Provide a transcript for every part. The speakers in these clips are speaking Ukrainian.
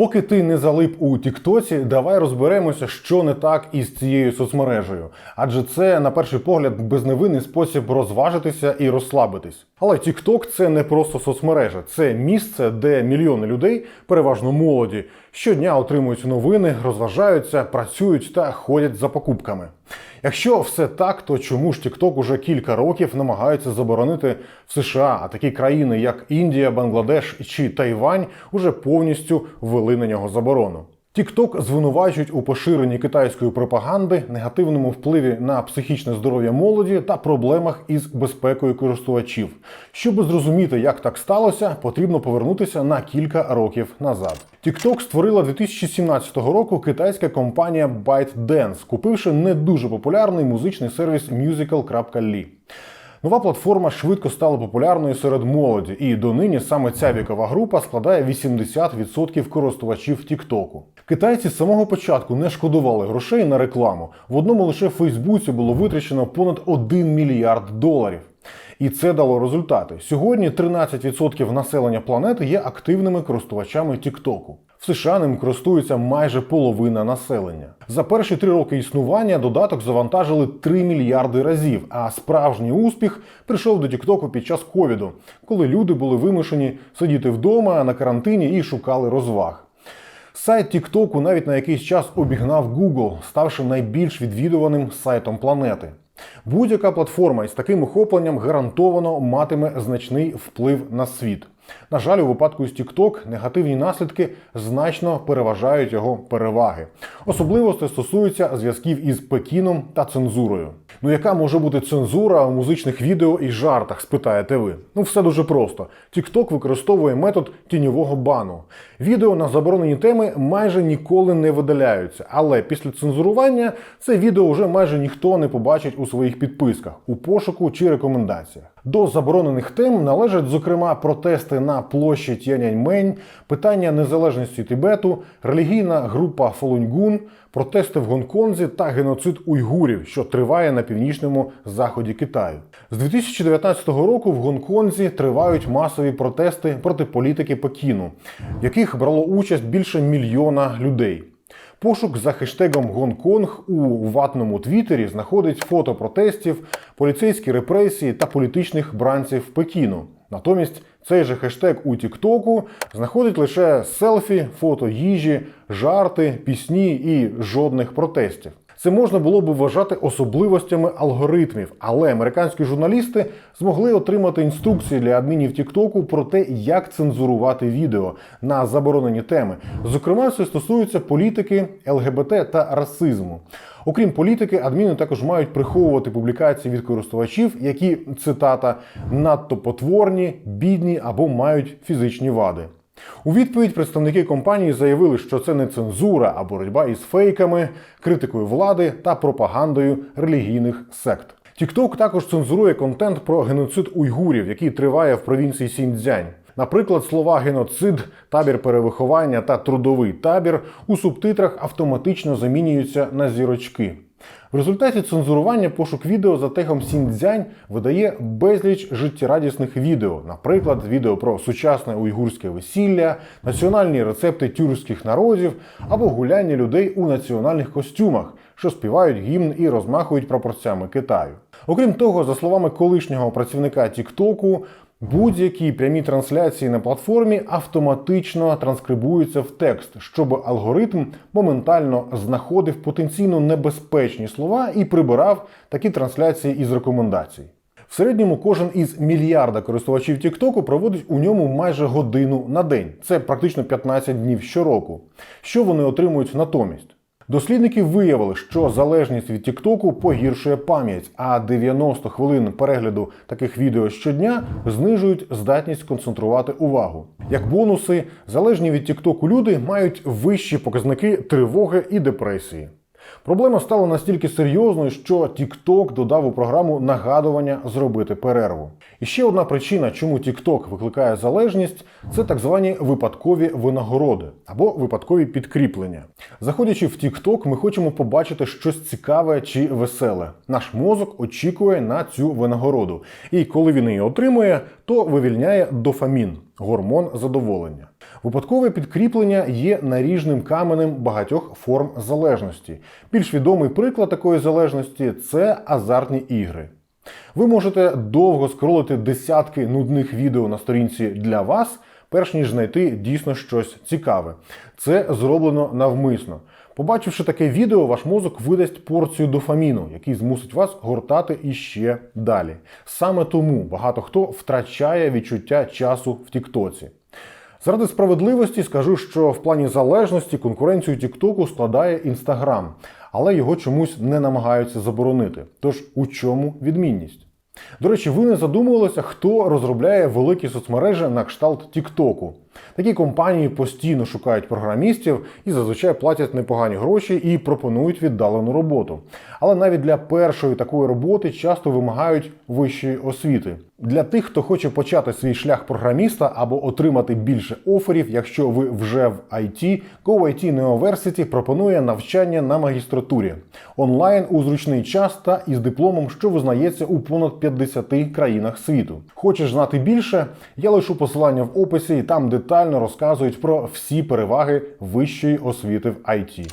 Поки ти не залип у Тіктоці, давай розберемося, що не так із цією соцмережею. Адже це, на перший погляд, безневинний спосіб розважитися і розслабитись. Але Тікток це не просто соцмережа, це місце, де мільйони людей, переважно молоді, щодня отримують новини, розважаються, працюють та ходять за покупками. Якщо все так, то чому ж TikTok уже кілька років намагаються заборонити в США, а такі країни, як Індія, Бангладеш чи Тайвань, уже повністю ввели на нього заборону. TikTok звинувачують у поширенні китайської пропаганди, негативному впливі на психічне здоров'я молоді та проблемах із безпекою користувачів. Щоб зрозуміти, як так сталося, потрібно повернутися на кілька років назад. TikTok створила 2017 року китайська компанія ByteDance, купивши не дуже популярний музичний сервіс Musical.ly. Нова платформа швидко стала популярною серед молоді, і донині саме ця вікова група складає 80% користувачів Тіктоку. Китайці з самого початку не шкодували грошей на рекламу. В одному лише Фейсбуці було витрачено понад 1 мільярд доларів. І це дало результати. Сьогодні 13% населення планети є активними користувачами Тіктоку. В США ним користується майже половина населення. За перші три роки існування додаток завантажили 3 мільярди разів, а справжній успіх прийшов до Тіктоку під час ковіду, коли люди були вимушені сидіти вдома на карантині і шукали розваг. Сайт Тіктоку навіть на якийсь час обігнав Google, ставши найбільш відвідуваним сайтом планети. Будь-яка платформа із таким охопленням гарантовано матиме значний вплив на світ. На жаль, у випадку з TikTok негативні наслідки значно переважають його переваги. Особливо це стосується зв'язків із Пекіном та цензурою. Ну яка може бути цензура у музичних відео і жартах, спитаєте ви? Ну все дуже просто. TikTok використовує метод тіньового бану. Відео на заборонені теми майже ніколи не видаляються, але після цензурування це відео вже майже ніхто не побачить у своїх підписках, у пошуку чи рекомендаціях. До заборонених тем належать, зокрема, протести на площі Тяньаньмень, питання незалежності Тибету, релігійна група Фолуньгун, протести в Гонконзі та геноцид уйгурів, що триває на північному заході Китаю. З 2019 року в Гонконзі тривають масові протести проти політики Пекіну, в яких брало участь більше мільйона людей. Пошук за хештегом Гонконг у ватному твіттері знаходить фото протестів, поліцейські репресії та політичних бранців Пекіну. Натомість цей же хештег у Тіктоку знаходить лише селфі, фото їжі, жарти, пісні і жодних протестів. Це можна було б вважати особливостями алгоритмів, але американські журналісти змогли отримати інструкції для адмінів Тіктоку про те, як цензурувати відео на заборонені теми. Зокрема, це стосується політики, ЛГБТ та расизму. Окрім політики, адміни також мають приховувати публікації від користувачів, які цитата надто потворні, бідні або мають фізичні вади. У відповідь представники компанії заявили, що це не цензура, а боротьба із фейками, критикою влади та пропагандою релігійних сект. TikTok також цензурує контент про геноцид уйгурів, який триває в провінції Сіньцзянь. Наприклад, слова геноцид, табір перевиховання та трудовий табір у субтитрах автоматично замінюються на зірочки. В результаті цензурування пошук відео за тегом Сіндзянь видає безліч життєрадісних відео, наприклад, відео про сучасне уйгурське весілля, національні рецепти тюркських народів або гуляння людей у національних костюмах, що співають гімн і розмахують прапорцями Китаю. Окрім того, за словами колишнього працівника Тіктоку, Будь-які прямі трансляції на платформі автоматично транскрибуються в текст, щоб алгоритм моментально знаходив потенційно небезпечні слова і прибирав такі трансляції із рекомендацій. В середньому кожен із мільярда користувачів TikTok проводить у ньому майже годину на день. Це практично 15 днів щороку. Що вони отримують натомість? Дослідники виявили, що залежність від Тіктоку погіршує пам'ять, а 90 хвилин перегляду таких відео щодня знижують здатність концентрувати увагу. Як бонуси, залежні від Тіктоку люди мають вищі показники тривоги і депресії. Проблема стала настільки серйозною, що TikTok додав у програму нагадування зробити перерву. І ще одна причина, чому TikTok викликає залежність, це так звані випадкові винагороди або випадкові підкріплення. Заходячи в TikTok, ми хочемо побачити щось цікаве чи веселе. Наш мозок очікує на цю винагороду. І коли він її отримує, то вивільняє дофамін гормон задоволення. Випадкове підкріплення є наріжним каменем багатьох форм залежності. Більш відомий приклад такої залежності це азартні ігри. Ви можете довго скролити десятки нудних відео на сторінці для вас, перш ніж знайти дійсно щось цікаве. Це зроблено навмисно. Побачивши таке відео, ваш мозок видасть порцію дофаміну, який змусить вас гортати іще далі. Саме тому багато хто втрачає відчуття часу в Тіктоці. Заради справедливості скажу, що в плані залежності конкуренцію Тіктоку складає Інстаграм, але його чомусь не намагаються заборонити. Тож у чому відмінність? До речі, ви не задумувалися, хто розробляє великі соцмережі на кшталт Тіктоку. Такі компанії постійно шукають програмістів і зазвичай платять непогані гроші і пропонують віддалену роботу. Але навіть для першої такої роботи часто вимагають вищої освіти. Для тих, хто хоче почати свій шлях програміста або отримати більше оферів, якщо ви вже в IT, GoIT Neoversity пропонує навчання на магістратурі онлайн у зручний час та із дипломом, що визнається у понад 50 країнах світу. Хочеш знати більше? Я лишу посилання в описі, і там детально розказують про всі переваги вищої освіти в IT.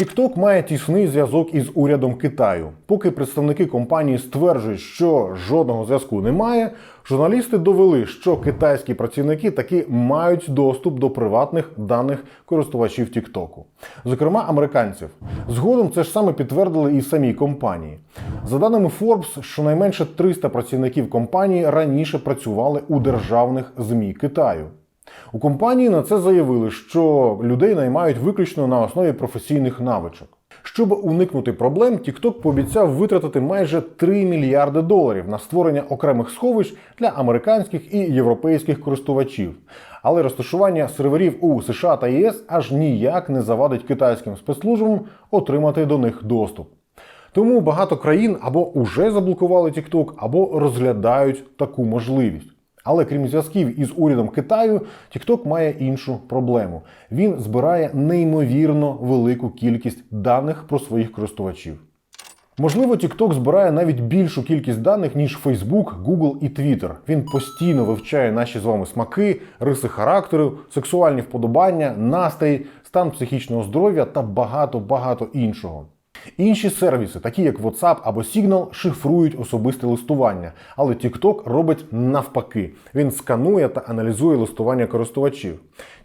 TikTok має тісний зв'язок із урядом Китаю. Поки представники компанії стверджують, що жодного зв'язку немає, журналісти довели, що китайські працівники таки мають доступ до приватних даних користувачів TikTok. зокрема американців. Згодом це ж саме підтвердили і самі компанії. За даними Forbes, щонайменше 300 працівників компанії раніше працювали у державних ЗМІ Китаю. У компанії на це заявили, що людей наймають виключно на основі професійних навичок. Щоб уникнути проблем, TikTok пообіцяв витратити майже 3 мільярди доларів на створення окремих сховищ для американських і європейських користувачів. Але розташування серверів у США та ЄС аж ніяк не завадить китайським спецслужбам отримати до них доступ. Тому багато країн або уже заблокували TikTok, або розглядають таку можливість. Але крім зв'язків із урядом Китаю, TikTok має іншу проблему. Він збирає неймовірно велику кількість даних про своїх користувачів. Можливо, TikTok збирає навіть більшу кількість даних, ніж Facebook, Google і Twitter. Він постійно вивчає наші з вами смаки, риси характеру, сексуальні вподобання, настрій, стан психічного здоров'я та багато-багато іншого. Інші сервіси, такі як WhatsApp або Signal, шифрують особисте листування, але TikTok робить навпаки. Він сканує та аналізує листування користувачів.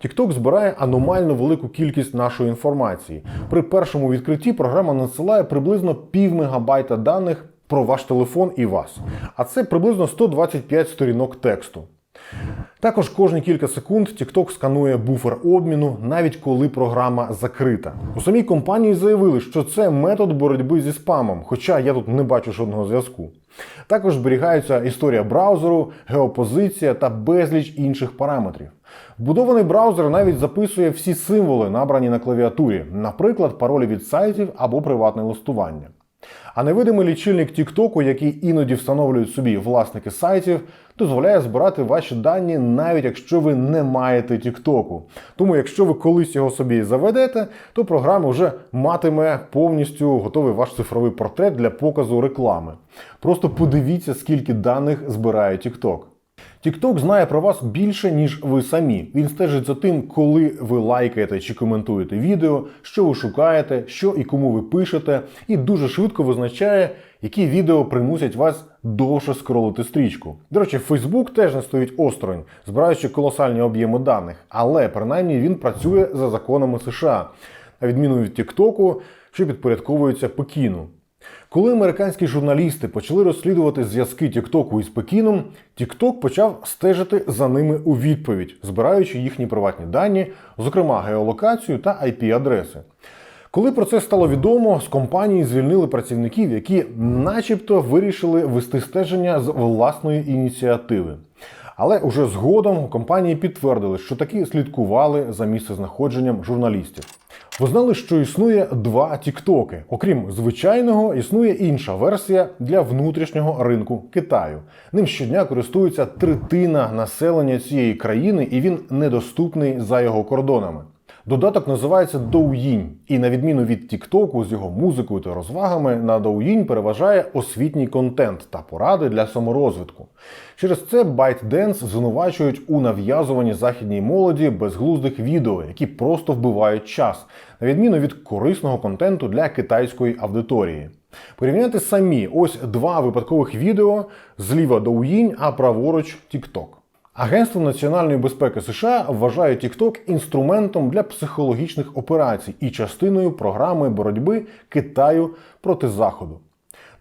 TikTok збирає аномально велику кількість нашої інформації. При першому відкритті програма надсилає приблизно пів мегабайта даних про ваш телефон і вас. А це приблизно 125 сторінок тексту. Також кожні кілька секунд TikTok сканує буфер обміну, навіть коли програма закрита. У самій компанії заявили, що це метод боротьби зі спамом, хоча я тут не бачу жодного зв'язку. Також зберігається історія браузеру, геопозиція та безліч інших параметрів. Вбудований браузер навіть записує всі символи, набрані на клавіатурі, наприклад, паролі від сайтів або приватне листування. А невидимий лічильник Тіктоку, який іноді встановлюють собі власники сайтів, дозволяє збирати ваші дані, навіть якщо ви не маєте Тіктоку. Тому, якщо ви колись його собі заведете, то програма вже матиме повністю готовий ваш цифровий портрет для показу реклами. Просто подивіться, скільки даних збирає TikTok. TikTok знає про вас більше, ніж ви самі. Він стежить за тим, коли ви лайкаєте чи коментуєте відео, що ви шукаєте, що і кому ви пишете, і дуже швидко визначає, які відео примусять вас довше скролити стрічку. До речі, Facebook теж не стоїть осторонь, збираючи колосальні об'єми даних, але принаймні він працює за законами США, на відміну від TikTok, що підпорядковується Пекіну. Коли американські журналісти почали розслідувати зв'язки Тіктоку із Пекіном, Тікток почав стежити за ними у відповідь, збираючи їхні приватні дані, зокрема геолокацію та IP-адреси. Коли про це стало відомо, з компанії звільнили працівників, які, начебто, вирішили вести стеження з власної ініціативи. Але уже згодом у компанії підтвердили, що таки слідкували за місцезнаходженням журналістів. Визнали, що існує два тіктоки. Окрім звичайного, існує інша версія для внутрішнього ринку Китаю. Ним щодня користується третина населення цієї країни, і він недоступний за його кордонами. Додаток називається Douyin, і на відміну від TikTok з його музикою та розвагами, на Douyin переважає освітній контент та поради для саморозвитку. Через це ByteDance звинувачують у нав'язуванні західній молоді безглуздих відео, які просто вбивають час, на відміну від корисного контенту для китайської аудиторії. Порівняйте самі ось два випадкових відео зліва Douyin, а праворуч TikTok. Агентство національної безпеки США вважає TikTok інструментом для психологічних операцій і частиною програми боротьби Китаю проти Заходу.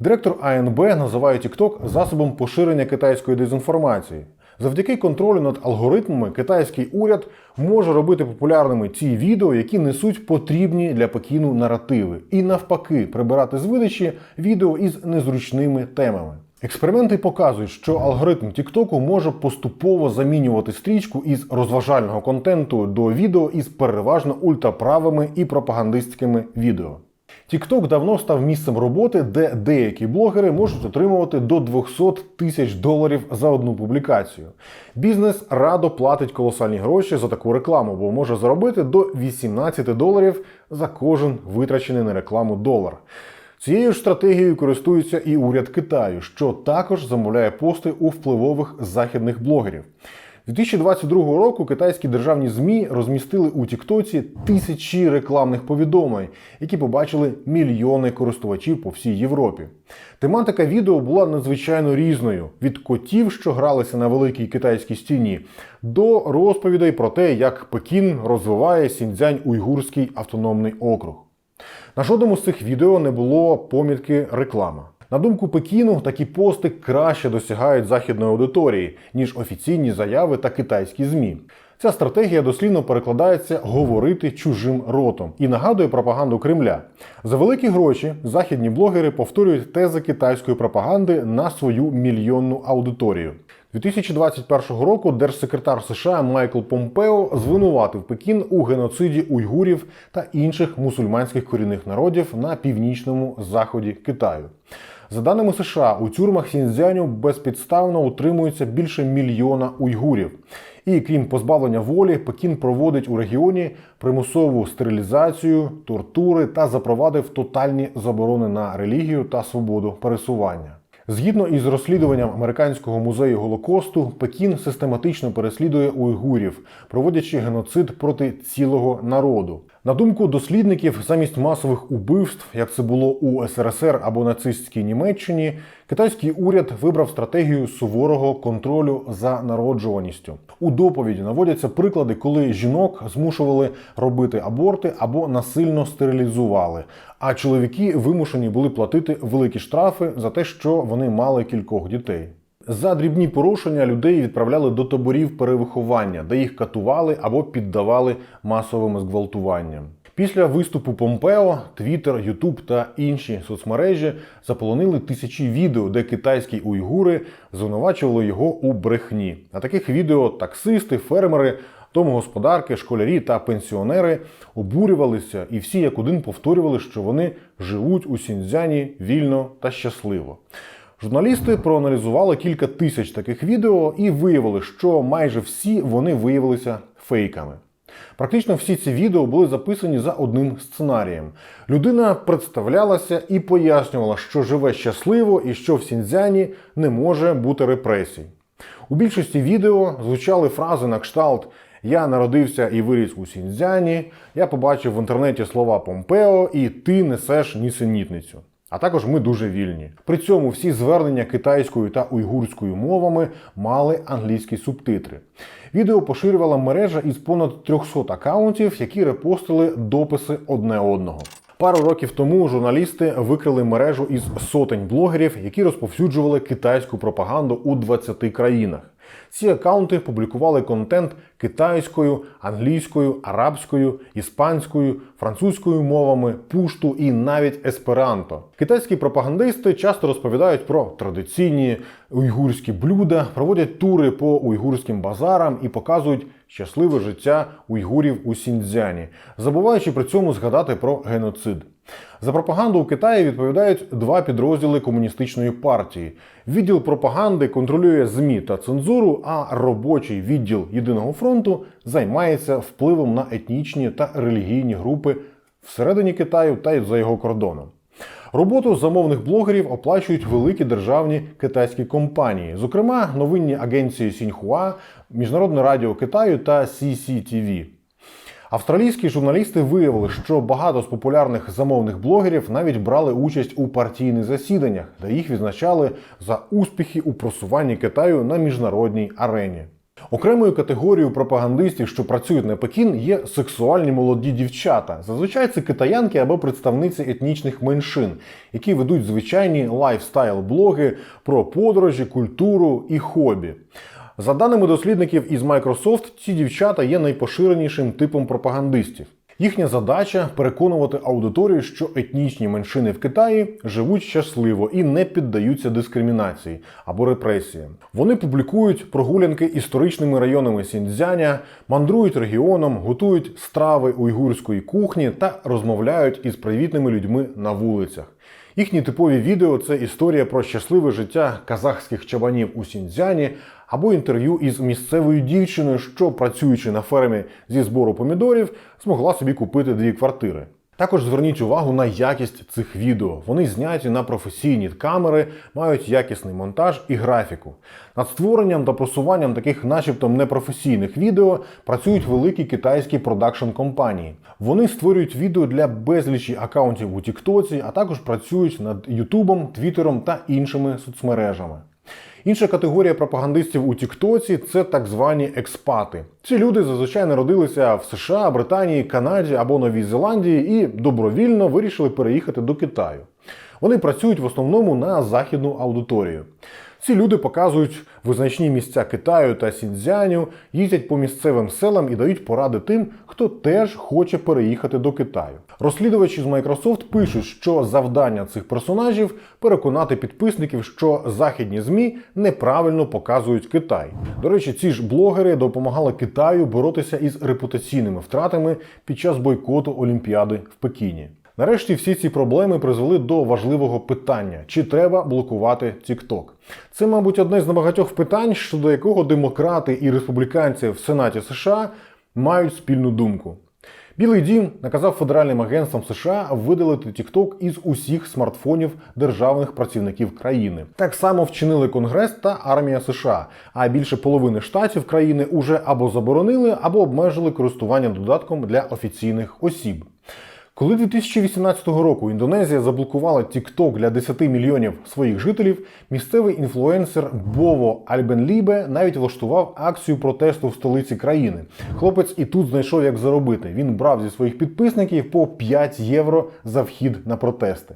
Директор АНБ називає TikTok засобом поширення китайської дезінформації. Завдяки контролю над алгоритмами китайський уряд може робити популярними ті відео, які несуть потрібні для Пекіну наративи, і навпаки прибирати з видачі відео із незручними темами. Експерименти показують, що алгоритм Тіктоку може поступово замінювати стрічку із розважального контенту до відео із переважно ультраправими і пропагандистськими відео. TikTok давно став місцем роботи, де деякі блогери можуть отримувати до 200 тисяч доларів за одну публікацію. Бізнес радо платить колосальні гроші за таку рекламу, бо може заробити до 18 доларів за кожен витрачений на рекламу долар. Цією ж стратегією користується і уряд Китаю, що також замовляє пости у впливових західних блогерів. 2022 року китайські державні ЗМІ розмістили у Тіктоці тисячі рекламних повідомлень, які побачили мільйони користувачів по всій Європі. Тематика відео була надзвичайно різною: від котів, що гралися на великій китайській стіні, до розповідей про те, як Пекін розвиває Сіньцзянь уйгурський автономний округ. На жодному з цих відео не було помітки реклама. На думку Пекіну, такі пости краще досягають західної аудиторії, ніж офіційні заяви та китайські ЗМІ. Ця стратегія дослівно перекладається говорити чужим ротом і нагадує пропаганду Кремля. За великі гроші західні блогери повторюють тези китайської пропаганди на свою мільйонну аудиторію. 2021 року держсекретар США Майкл Помпео звинуватив Пекін у геноциді уйгурів та інших мусульманських корінних народів на північному заході Китаю. За даними США, у тюрмах Сіньцзяню безпідставно утримується більше мільйона уйгурів. І крім позбавлення волі, Пекін проводить у регіоні примусову стерилізацію, тортури та запровадив тотальні заборони на релігію та свободу пересування. Згідно із розслідуванням американського музею Голокосту, Пекін систематично переслідує уйгурів, проводячи геноцид проти цілого народу. На думку дослідників, замість масових убивств, як це було у СРСР або нацистській Німеччині, китайський уряд вибрав стратегію суворого контролю за народжуваністю. У доповіді наводяться приклади, коли жінок змушували робити аборти або насильно стерилізували, а чоловіки вимушені були платити великі штрафи за те, що вони мали кількох дітей. За дрібні порушення людей відправляли до таборів перевиховання, де їх катували або піддавали масовим зґвалтуванням. Після виступу Помпео, Твіттер, Ютуб та інші соцмережі заполонили тисячі відео, де китайські уйгури звинувачували його у брехні. На таких відео таксисти, фермери, домогосподарки, школярі та пенсіонери обурювалися, і всі як один повторювали, що вони живуть у Сіньцзяні вільно та щасливо. Журналісти проаналізували кілька тисяч таких відео і виявили, що майже всі вони виявилися фейками. Практично всі ці відео були записані за одним сценарієм. Людина представлялася і пояснювала, що живе щасливо і що в Сіньцзяні не може бути репресій. У більшості відео звучали фрази на кшталт Я народився і виріс у Сіньцзяні, я побачив в інтернеті слова Помпео, і ти несеш нісенітницю. А також ми дуже вільні. При цьому всі звернення китайською та уйгурською мовами мали англійські субтитри. Відео поширювала мережа із понад 300 акаунтів, які репостили дописи одне одного. Пару років тому журналісти викрили мережу із сотень блогерів, які розповсюджували китайську пропаганду у 20 країнах. Ці акаунти публікували контент китайською, англійською, арабською, іспанською, французькою мовами, пушту і навіть есперанто. Китайські пропагандисти часто розповідають про традиційні уйгурські блюда, проводять тури по уйгурським базарам і показують щасливе життя уйгурів у Сіньцзяні, забуваючи при цьому згадати про геноцид. За пропаганду у Китаї відповідають два підрозділи комуністичної партії. Відділ пропаганди контролює ЗМІ та цензуру, а робочий відділ єдиного фронту займається впливом на етнічні та релігійні групи всередині Китаю та й за його кордоном. Роботу замовних блогерів оплачують великі державні китайські компанії, зокрема новинні агенції Сіньхуа, Міжнародне радіо Китаю та CCTV. Австралійські журналісти виявили, що багато з популярних замовних блогерів навіть брали участь у партійних засіданнях, де їх відзначали за успіхи у просуванні Китаю на міжнародній арені. Окремою категорією пропагандистів, що працюють на Пекін, є сексуальні молоді дівчата. Зазвичай це китаянки або представниці етнічних меншин, які ведуть звичайні лайфстайл-блоги про подорожі, культуру і хобі. За даними дослідників із Microsoft, ці дівчата є найпоширенішим типом пропагандистів. Їхня задача переконувати аудиторію, що етнічні меншини в Китаї живуть щасливо і не піддаються дискримінації або репресіям. Вони публікують прогулянки історичними районами Сіньцзяня, мандрують регіоном, готують страви уйгурської кухні та розмовляють із привітними людьми на вулицях. Їхні типові відео це історія про щасливе життя казахських чабанів у Сіньцзяні або інтерв'ю із місцевою дівчиною, що працюючи на фермі зі збору помідорів, змогла собі купити дві квартири. Також зверніть увагу на якість цих відео. Вони зняті на професійні камери, мають якісний монтаж і графіку. Над створенням та просуванням таких, начебто, непрофесійних відео працюють великі китайські продакшн компанії. Вони створюють відео для безлічі акаунтів у Тіктоці, а також працюють над Ютубом, Твіттером та іншими соцмережами. Інша категорія пропагандистів у Тіктоці це так звані експати. Ці люди зазвичай народилися в США, Британії, Канаді або Новій Зеландії і добровільно вирішили переїхати до Китаю. Вони працюють в основному на західну аудиторію. Ці люди показують визначні місця Китаю та Сіньцзяню, їздять по місцевим селам і дають поради тим, хто теж хоче переїхати до Китаю. Розслідувачі з Microsoft пишуть, що завдання цих персонажів переконати підписників, що західні змі неправильно показують Китай. До речі, ці ж блогери допомагали Китаю боротися із репутаційними втратами під час бойкоту Олімпіади в Пекіні. Нарешті всі ці проблеми призвели до важливого питання: чи треба блокувати TikTok? Це, мабуть, одне з небагатьох питань, щодо якого демократи і республіканці в Сенаті США мають спільну думку. Білий дім наказав федеральним агентствам США видалити TikTok із усіх смартфонів державних працівників країни. Так само вчинили Конгрес та армія США. А більше половини штатів країни уже або заборонили, або обмежили користування додатком для офіційних осіб. Коли 2018 року Індонезія заблокувала TikTok для 10 мільйонів своїх жителів, місцевий інфлюенсер Бово Альбенлібе навіть влаштував акцію протесту в столиці країни. Хлопець і тут знайшов, як заробити. Він брав зі своїх підписників по 5 євро за вхід на протести.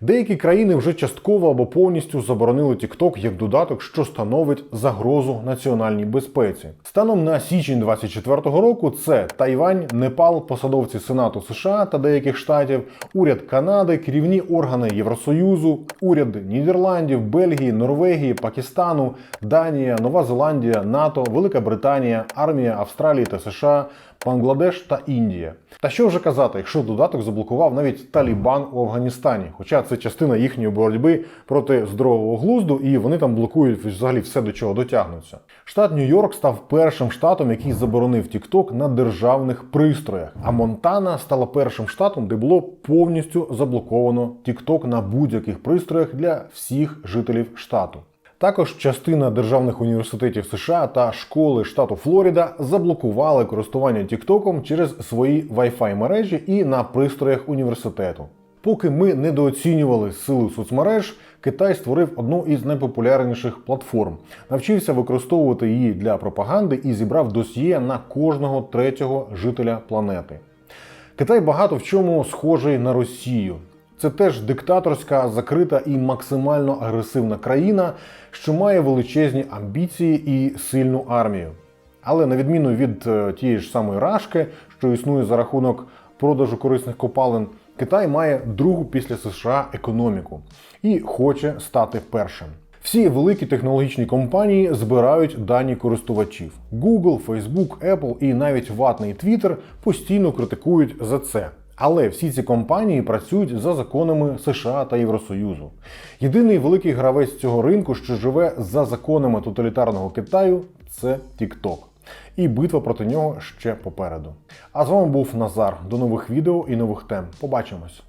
Деякі країни вже частково або повністю заборонили TikTok як додаток, що становить загрозу національній безпеці. Станом на січень 2024 року це Тайвань, Непал, посадовці Сенату США та деяких штатів, уряд Канади, керівні органи Євросоюзу, уряд Нідерландів, Бельгії, Норвегії, Пакистану, Данія, Нова Зеландія, НАТО, Велика Британія, армія Австралії та США. Бангладеш та Індія. Та що вже казати, якщо додаток заблокував навіть Талібан у Афганістані, хоча це частина їхньої боротьби проти здорового глузду, і вони там блокують взагалі все до чого дотягнуться. Штат Нью-Йорк став першим штатом, який заборонив TikTok на державних пристроях. А Монтана стала першим штатом, де було повністю заблоковано TikTok на будь-яких пристроях для всіх жителів штату. Також частина державних університетів США та школи штату Флорида заблокували користування Тіктоком через свої Wi-Fi мережі і на пристроях університету. Поки ми недооцінювали силу соцмереж, Китай створив одну із найпопулярніших платформ, навчився використовувати її для пропаганди і зібрав досьє на кожного третього жителя планети. Китай багато в чому схожий на Росію. Це теж диктаторська, закрита і максимально агресивна країна, що має величезні амбіції і сильну армію. Але на відміну від е, тієї ж самої Рашки, що існує за рахунок продажу корисних копалин, Китай має другу після США економіку і хоче стати першим. Всі великі технологічні компанії збирають дані користувачів. Google, Facebook, Apple і навіть ватний Twitter постійно критикують за це. Але всі ці компанії працюють за законами США та Євросоюзу. Єдиний великий гравець цього ринку, що живе за законами тоталітарного Китаю, це TikTok. І битва проти нього ще попереду. А з вами був Назар. До нових відео і нових тем. Побачимось!